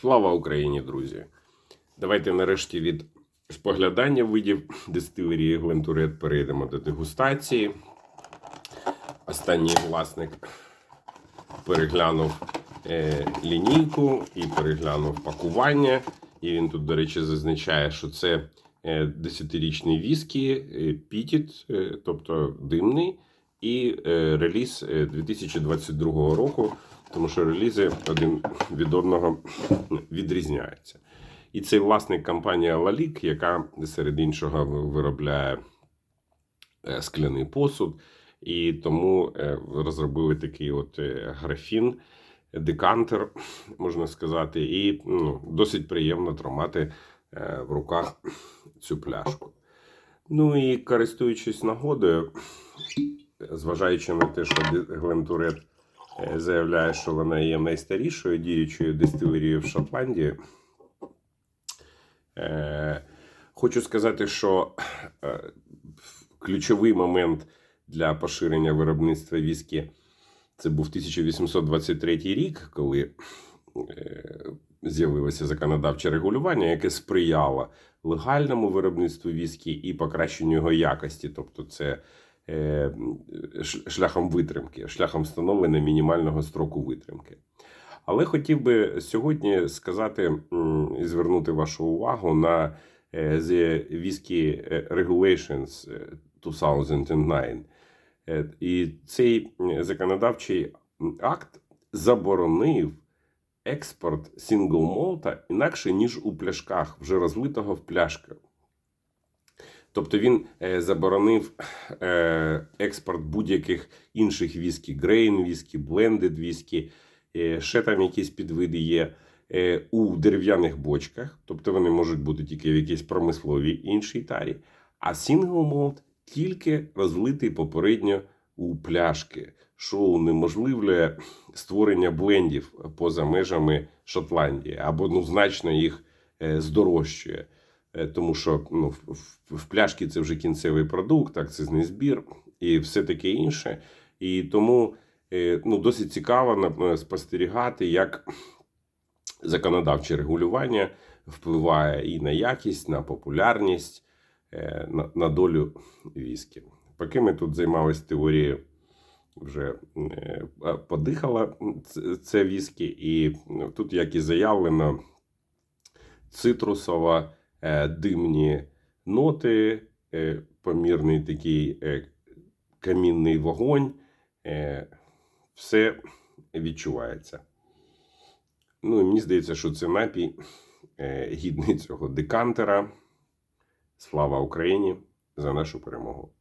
Слава Україні, друзі! Давайте нарешті від споглядання видів дистилерії Глентурет перейдемо до дегустації. Останній власник переглянув е, лінійку і переглянув пакування. І він тут, до речі, зазначає, що це е, 10-річний віскі, е, пітіт, е, тобто димний, і е, реліз е, 2022 року, тому що релізи один від одного відрізняються. І цей власник компанія Лалік, яка серед іншого виробляє е, скляний посуд, і тому е, розробили такий от е, графін, декантер, можна сказати, і ну, досить приємно тримати е, в руках цю пляшку. Ну і користуючись нагодою, зважаючи на те, що Глентурет е, заявляє, що вона є найстарішою діючою дистилерією в Шотландії. Е, Хочу сказати, що е, ключовий момент для поширення виробництва віскі це був 1823 рік, коли з'явилося законодавче регулювання, яке сприяло легальному виробництву віскі і покращенню його якості. Тобто, це шляхом витримки, шляхом встановлення мінімального строку витримки. Але хотів би сьогодні сказати і звернути вашу увагу на е, The Whiskey Regulations е, 2009. Е, І цей законодавчий акт заборонив експорт сінгл-молта інакше, ніж у пляшках, вже розлитого в пляшках. Тобто він е, заборонив е, експорт будь-яких інших віскі, грейн віскі, блендед віскі, е, ще там якісь підвиди є у дерев'яних бочках, тобто вони можуть бути тільки в якійсь промисловій іншій тарі, а сінгл молт тільки розлитий попередньо у пляшки, що унеможливлює створення блендів поза межами Шотландії або ну, значно їх здорожчує. Е, Тому що ну, в, пляшки це вже кінцевий продукт, акцизний збір і все таке інше. І тому е, ну, досить цікаво спостерігати, як законодавче регулювання впливає і на якість, на популярність, е, на, долю віскі. Поки ми тут займалися теорією, вже е, подихала це- віскі, і ну, тут, як і заявлено, цитрусова, е, димні ноти, е, помірний такий е, камінний вогонь, е, все відчувається. Ну, і мені здається, що це напій е, гідний цього декантера. Слава Україні за нашу перемогу!